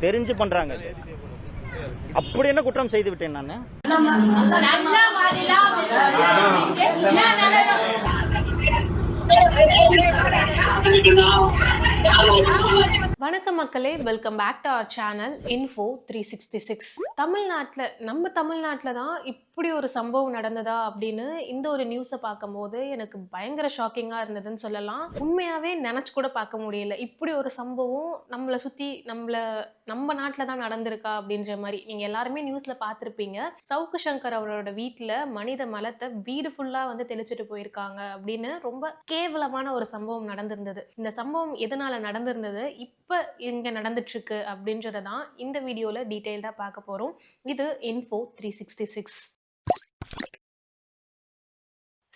தெரிஞ்சு பண்றாங்க. அப்படி என்ன குற்றம் செய்து விட்டேன் நான்? வணக்கம் மக்களே welcome back to our channel info three sixty six தமிழ்நாட்டில் நம்ம தமிழ்நாட்டில் தான் இப்படி ஒரு சம்பவம் நடந்ததா அப்படின்னு இந்த ஒரு நியூஸை பார்க்கும்போது எனக்கு பயங்கர ஷாக்கிங்காக இருந்ததுன்னு சொல்லலாம். உண்மையாகவே நினச்சி கூட பார்க்க முடியல. இப்படி ஒரு சம்பவம் நம்மளை சுற்றி நம்மளை நம்ம நாட்டில் தான் நடந்திருக்கா அப்படின்ற மாதிரி. நீங்கள் எல்லாருமே நியூஸில் பார்த்துருப்பீங்க. சவுக்கு சங்கர் அவரோட வீட்டில் மனித மலத்தை வீடு ஃபுல்லாக வந்து தெளிச்சிட்டு போயிருக்காங்க அப்படின்னு ரொம்ப கேவலமான ஒரு சம்பவம் நடந்திருந்தது. இந்த சம்பவம் எதனால் நடந்திருந்தது? இப்போ இங்கே நடந்துட்டுருக்கு அப்படின்றத தான் இந்த வீடியோவில் டீட்டெயில்டாக பார்க்க போகிறோம் இது info three sixty six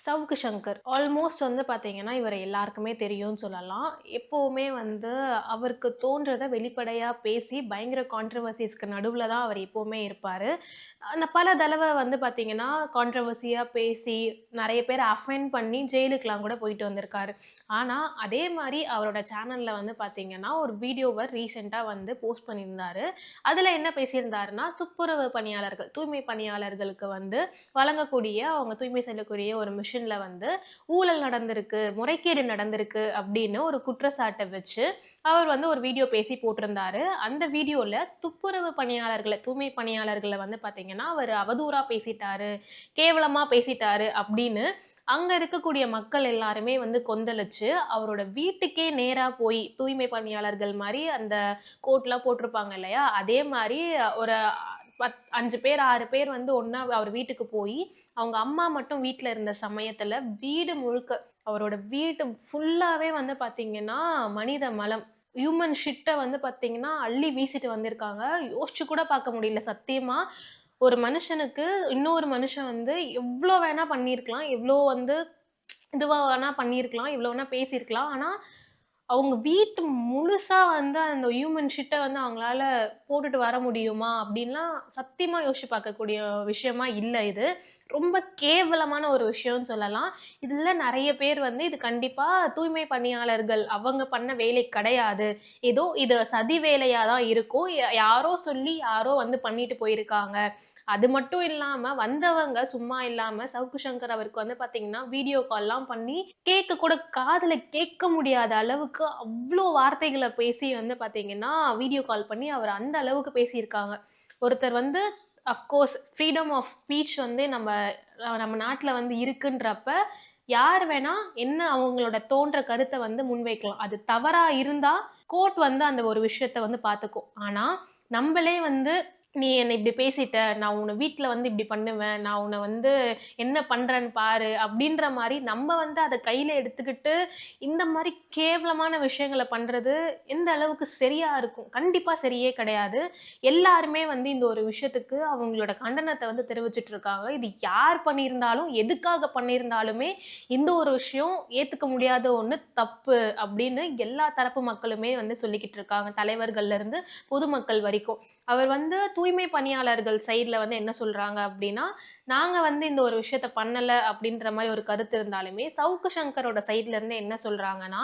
Savukku Shankar. Almost வந்து பார்த்தீங்கன்னா இவர் எல்லாருக்குமே தெரியும்னு சொல்லலாம். எப்போவுமே வந்து அவருக்கு தோன்றதை வெளிப்படையாக பேசி பயங்கர கான்ட்ரவர்சிஸ்க்கு நடுவில் தான் அவர் எப்போவுமே இருப்பார். அந்த பல தடவை வந்து பார்த்தீங்கன்னா கான்ட்ரவர்சியாக பேசி நிறைய பேர் அஃபெண்ட் பண்ணி ஜெயிலுக்கெலாம் கூட போயிட்டு வந்திருக்காரு. ஆனால் அதே மாதிரி அவரோட சேனலில் வந்து பார்த்தீங்கன்னா ஒரு வீடியோவை ரீசெண்டாக வந்து போஸ்ட் பண்ணியிருந்தார். அதில் என்ன பேசியிருந்தாருன்னா துப்புரவு பணியாளர்கள் தூய்மை பணியாளர்களுக்கு வந்து வழங்கக்கூடிய அவங்க தூய்மை செல்லக்கூடிய ஒரு ஃபங்க்ஷனில் வந்து ஊழல் நடந்திருக்கு முறைகேடு நடந்திருக்கு அப்படின்னு ஒரு குற்றச்சாட்டை வச்சு அவர் வந்து ஒரு வீடியோ பேசி போட்டிருந்தாரு. அந்த வீடியோவில் துப்புரவு பணியாளர்களை தூய்மை பணியாளர்களை வந்து பார்த்தீங்கன்னா அவர் அவதூறாக பேசிட்டாரு கேவலமாக பேசிட்டாரு அப்படின்னு அங்கே இருக்கக்கூடிய மக்கள் எல்லாருமே வந்து கொந்தளிச்சு அவரோட வீட்டுக்கே நேராக போய் தூய்மை பணியாளர்கள் மாதிரி அந்த கோட்லாம் போட்டிருப்பாங்க இல்லையா? அதே மாதிரி ஒரு பத் அஞ்சு பேர் ஆறு பேர் வந்து ஒன்றா அவர் வீட்டுக்கு போய் அவங்க அம்மா மட்டும் வீட்டில் இருந்த சமயத்தில் வீடு முழுக்க அவரோட வீடு ஃபுல்லாகவே வந்து பார்த்திங்கன்னா மனித மலம். ஹியூமன் ஷிட்டை வந்து பார்த்தீங்கன்னா அள்ளி வீசிட்டு வந்திருக்காங்க. யோசிச்சு கூட பார்க்க முடியல. சத்தியமாக ஒரு மனுஷனுக்கு இன்னொரு மனுஷன் வந்து எவ்வளோ வேணால் பண்ணியிருக்கலாம் எவ்வளோ வந்து இதுவாக வேணால் பண்ணியிருக்கலாம் எவ்வளோ வேணால் பேசியிருக்கலாம் ஆனால் அவங்க வீட்டு முழுசாக வந்து அந்த ஹியூமன் ஷிட்டை வந்து அவங்களால போட்டுட்டு வர முடியுமா அப்படின்லாம் சத்தியமாக யோசிச்சு பார்க்கக்கூடிய விஷயமா இல்லை இது. ரொம்ப கேவலமான ஒரு விஷயம்னு சொல்லலாம். இதில் நிறைய பேர் வந்து இது கண்டிப்பாக தூய்மை பணியாளர்கள் அவங்க பண்ண வேலை கிடையாது. ஏதோ இது சதி வேலையாக தான் இருக்கும். யாரோ சொல்லி யாரோ வந்து பண்ணிட்டு போயிருக்காங்க. அது மட்டும் இல்லாமல் வந்தவங்க சும்மா இல்லாமல் சவுக்கு சங்கர் அவருக்கு வந்து பார்த்தீங்கன்னா வீடியோ கால்லாம் பண்ணி கேட்க கூட காதில் கேட்க முடியாத அளவுக்கு அவ்வளோ வார்த்தைகளை பேசி வந்து பார்த்தீங்கன்னா வீடியோ கால் பண்ணி அவர் அந்த அளவுக்கு பேசியிருக்காங்க. ஒருத்தர் வந்து அஃப்கோர்ஸ் ஃப்ரீடம் ஆஃப் ஸ்பீச் வந்து நம்ம நம்ம நாட்டில் வந்து இருக்குன்றப்ப யார் வேணா என்ன அவங்களோட தோன்ற கருத்தை வந்து முன்வைக்கலாம். அது தவறாக இருந்தால் கோர்ட் வந்து அந்த ஒரு விஷயத்த வந்து பார்த்துக்கும் ஆனால் நம்மளே வந்து நீ என்னை இப்படி பேசிட்ட நான் உன்னை வீட்டில் வந்து இப்படி பண்ணுவேன் நான் உன்னை வந்து என்ன பண்ணுறேன்னு பாரு அப்படின்ற மாதிரி நம்ம வந்து அதை கையில் எடுத்துக்கிட்டு இந்த மாதிரி கேவலமான விஷயங்களை பண்ணுறது எந்த அளவுக்கு சரியாக இருக்கும்? கண்டிப்பாக சரியே கிடையாது. எல்லாருமே வந்து இந்த ஒரு விஷயத்துக்கு அவங்களோட கண்டனத்தை வந்து தெரிவிச்சிட்டு இருக்காங்க. இது யார் பண்ணியிருந்தாலும் எதுக்காக பண்ணியிருந்தாலுமே இந்த ஒரு விஷயம் ஏற்றுக்க முடியாத ஒன்று தப்பு அப்படின்னு எல்லா தரப்பு மக்களுமே வந்து சொல்லிக்கிட்டு இருக்காங்க. தலைவர்கள்லேருந்து பொதுமக்கள் வரைக்கும். அவர் வந்து தூய்மை பணியாளர்கள் சைடில் வந்து என்ன சொல்கிறாங்க அப்படின்னா நாங்கள் வந்து இந்த ஒரு விஷயத்த பண்ணலை அப்படின்ற மாதிரி ஒரு கருத்து இருந்தாலுமே சவுக்கு சங்கரோட சைட்லேருந்து என்ன சொல்கிறாங்கன்னா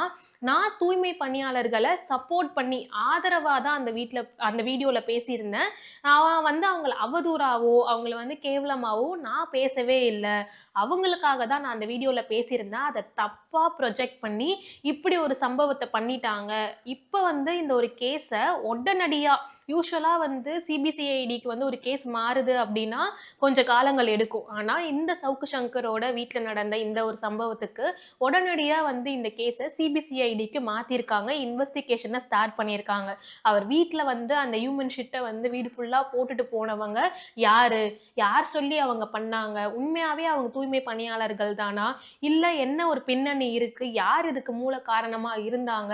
நான் தூய்மை பணியாளர்களை சப்போர்ட் பண்ணி ஆதரவாக தான் அந்த வீட்டில் அந்த வீடியோவில் பேசியிருந்தேன். நான் வந்து அவங்கள அவதூறாவோ அவங்கள வந்து கேவலமாவோ நான் பேசவே இல்லை. அவங்களுக்காக தான் நான் அந்த வீடியோவில் பேசியிருந்தேன். அதை தப்பாக ப்ரொஜெக்ட் பண்ணி இப்படி ஒரு சம்பவத்தை பண்ணிட்டாங்க. இப்போ வந்து இந்த ஒரு கேஸை உடனடியாக யூஸ்வலாக வந்து சிபிசிஐடிக்கு வந்து ஒரு கேஸ் மாறுது அப்படின்னா கொஞ்சம் காலங்கள் எடுக்கும். ஆனால் இந்த சவுக்கு சங்கரோட வீட்டில் நடந்த இந்த ஒரு சம்பவத்துக்கு உடனடியாக வந்து இந்த கேஸை சிபிசிஐடிக்கு மாற்றிருக்காங்க இன்வெஸ்டிகேஷனை ஸ்டார்ட் பண்ணியிருக்காங்க அவர் வீட்டில் வந்து அந்த ஹியூமன் ஷிட்டை வந்து வீடு ஃபுல்லாக போட்டுட்டு போனவங்க யார்? யார் சொல்லி அவங்க பண்ணாங்க? உண்மையாகவே அவங்க தூய்மை பணியாளர்கள் தானா? இல்லை என்ன ஒரு பின்னணி இருக்குது யார் இதுக்கு மூல காரணமாக இருந்தாங்க?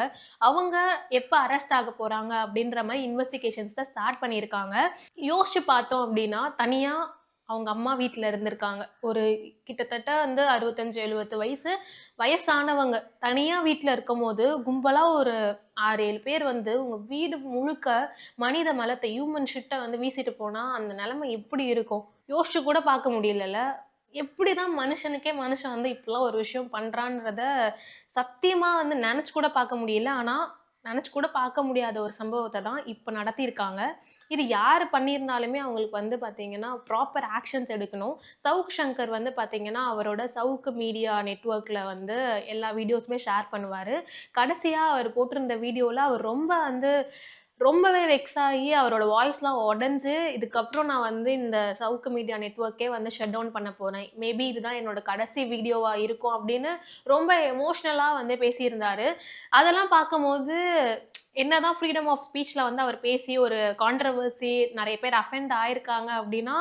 அவங்க எப்போ அரெஸ்ட் ஆக போகிறாங்க அப்படின்ற மாதிரி இன்வெஸ்டிகேஷன்ஸை ஸ்டார்ட் பண்ணியிருக்காங்க யோசிச்சு பார்த்தோம் அப்படின்னா தனியாக அவங்க அம்மா வீட்டில் இருந்திருக்காங்க. ஒரு கிட்டத்தட்ட வந்து அறுபத்தஞ்சு எழுபத்து வயசு வயசானவங்க. தனியாக வீட்டில் இருக்கும் போது கும்பலாக ஒரு ஆறு ஏழு பேர் வந்து உங்கள் வீடு முழுக்க மனித மலத்தை ஹியூமன் ஷிட்டை வந்து வீசிட்டு போனால் அந்த நிலைமை எப்படி இருக்கும்? யோசிச்சு கூட பார்க்க முடியலல்ல. எப்படி தான் மனுஷனுக்கே மனுஷன் வந்து இப்படிலாம் ஒரு விஷயம் பண்ணுறான்றத சத்தியமாக வந்து நினச்சி கூட பார்க்க முடியல. ஆனால் நினச்சி கூட பார்க்க முடியாத ஒரு சம்பவத்தை தான் இப்போ நடத்தியிருக்காங்க. இது யார் பண்ணியிருந்தாலுமே அவங்களுக்கு வந்து பார்த்தீங்கன்னா ப்ராப்பர் ஆக்ஷன்ஸ் எடுக்கணும். சவுக் சங்கர் வந்து பார்த்தீங்கன்னா அவரோட சவுக்கு மீடியா நெட்ஒர்க்கில் வந்து எல்லா வீடியோஸுமே ஷேர் பண்ணுவார். கடைசியாக அவர் போட்டிருந்த வீடியோவில் அவர் ரொம்ப வந்து ரொம்பவே வெக்ஸ் ஆகி அவரோட வாய்ஸ்லாம் உடஞ்சு இதுக்கப்புறம் நான் வந்து இந்த சவுக்கு மீடியா நெட்ஒர்க்கே வந்து ஷட் டவுன் பண்ண போகிறேன் மேபி இதுதான் என்னோட கடைசி வீடியோவாக இருக்கும் அப்படின்னு ரொம்ப எமோஷ்னலாக வந்து பேசியிருந்தாரு. அதெல்லாம் பார்க்கும்போது என்னதான் ஃப்ரீடம் ஆஃப் ஸ்பீச்சில் வந்து அவர் பேசி ஒரு கான்ட்ரவர்சி நிறைய பேர் அஃபெண்ட் ஆயிருக்காங்க அப்படின்னா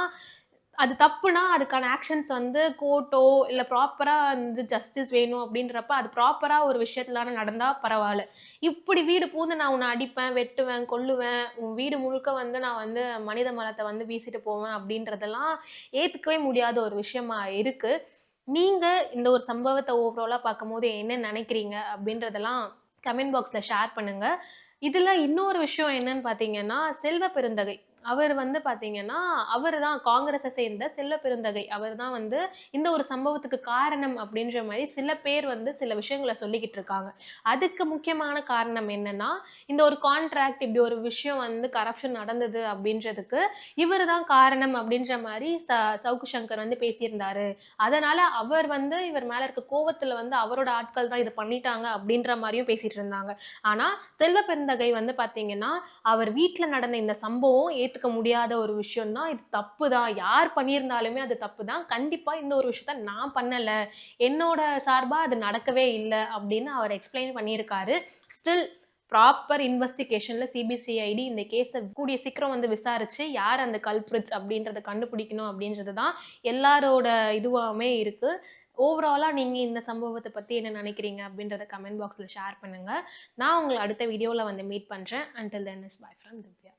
அது தப்புனா அதுக்கான ஆக்ஷன்ஸ் வந்து கோர்ட்டோ இல்லை ப்ராப்பராக வந்து ஜஸ்டிஸ் வேணும் அப்படின்றப்ப அது ப்ராப்பராக ஒரு விஷயத்துலான நடந்தால் பரவாயில்ல. இப்படி வீடு பூந்து நான் உன்னை அடிப்பேன் வெட்டுவேன் கொல்லுவேன் உன் வீடு முழுக்க வந்து நான் வந்து மனித மலத்தை வந்து வீசிட்டு போவேன் அப்படின்றதெல்லாம் ஏற்றுக்கவே முடியாத ஒரு விஷயமா இருக்குது நீங்கள் இந்த ஒரு சம்பவத்தை ஓவராலாக பார்க்கும்போது என்ன நினைக்கிறீங்க அப்படின்றதெல்லாம் கமெண்ட் பாக்ஸில் ஷேர் பண்ணுங்கள் இதில் இன்னொரு விஷயம் என்னன்னு பார்த்தீங்கன்னா செல்வ பெருந்தகை. அவர் வந்து பார்த்தீங்கன்னா அவர் தான் காங்கிரஸை சேர்ந்த செல்வ பெருந்தகை அவர் தான் வந்து இந்த ஒரு சம்பவத்துக்கு காரணம் அப்படின்ற மாதிரி சில பேர் வந்து சில விஷயங்களை சொல்லிக்கிட்டு இருக்காங்க. அதுக்கு முக்கியமான காரணம் என்னன்னா இந்த ஒரு கான்ட்ராக்ட் இப்படி ஒரு விஷயம் வந்து கரப்ஷன் நடந்தது அப்படின்றதுக்கு இவர் தான் காரணம் அப்படின்ற மாதிரி ச சவுக்கு சங்கர் வந்து பேசியிருந்தாரு. அதனால அவர் வந்து இவர் மேலே இருக்க கோவத்தில் வந்து அவரோட ஆட்கள் தான் இதை பண்ணிட்டாங்க அப்படின்ற மாதிரியும் பேசிட்டு இருந்தாங்க. ஆனால் செல்வ பெருந்தகை வந்து பார்த்தீங்கன்னா அவர் வீட்டில் நடந்த இந்த சம்பவம் ஏற்றுக்க முடியாத ஒரு விஷயம் தான் இது தப்பு தான் யார் பண்ணியிருந்தாலுமே அது தப்பு தான் கண்டிப்பாக இந்த ஒரு விஷயத்த நான் பண்ணலை. என்னோட சார்பாக அது நடக்கவே இல்லை அப்படின்னு அவர் எக்ஸ்பிளைன் பண்ணியிருக்காரு. ஸ்டில் ப்ராப்பர் இன்வெஸ்டிகேஷனில் சிபிசிஐடி இந்த கேஸை கூடிய சீக்கிரம் வந்து விசாரித்து யார் அந்த கல்பிரிட்ஸ் அப்படின்றத கண்டுபிடிக்கணும் அப்படின்றது தான் எல்லாரோட இதுவாகவே இருக்குது ஓவராலாக நீங்கள் இந்த சம்பவத்தை பற்றி என்ன நினைக்கிறீங்க அப்படின்றத கமெண்ட் பாக்ஸில் ஷேர் பண்ணுங்கள் நான் உங்களை அடுத்த வீடியோவில் வந்து மீட் பண்ணுறேன் until then is bye from Divya.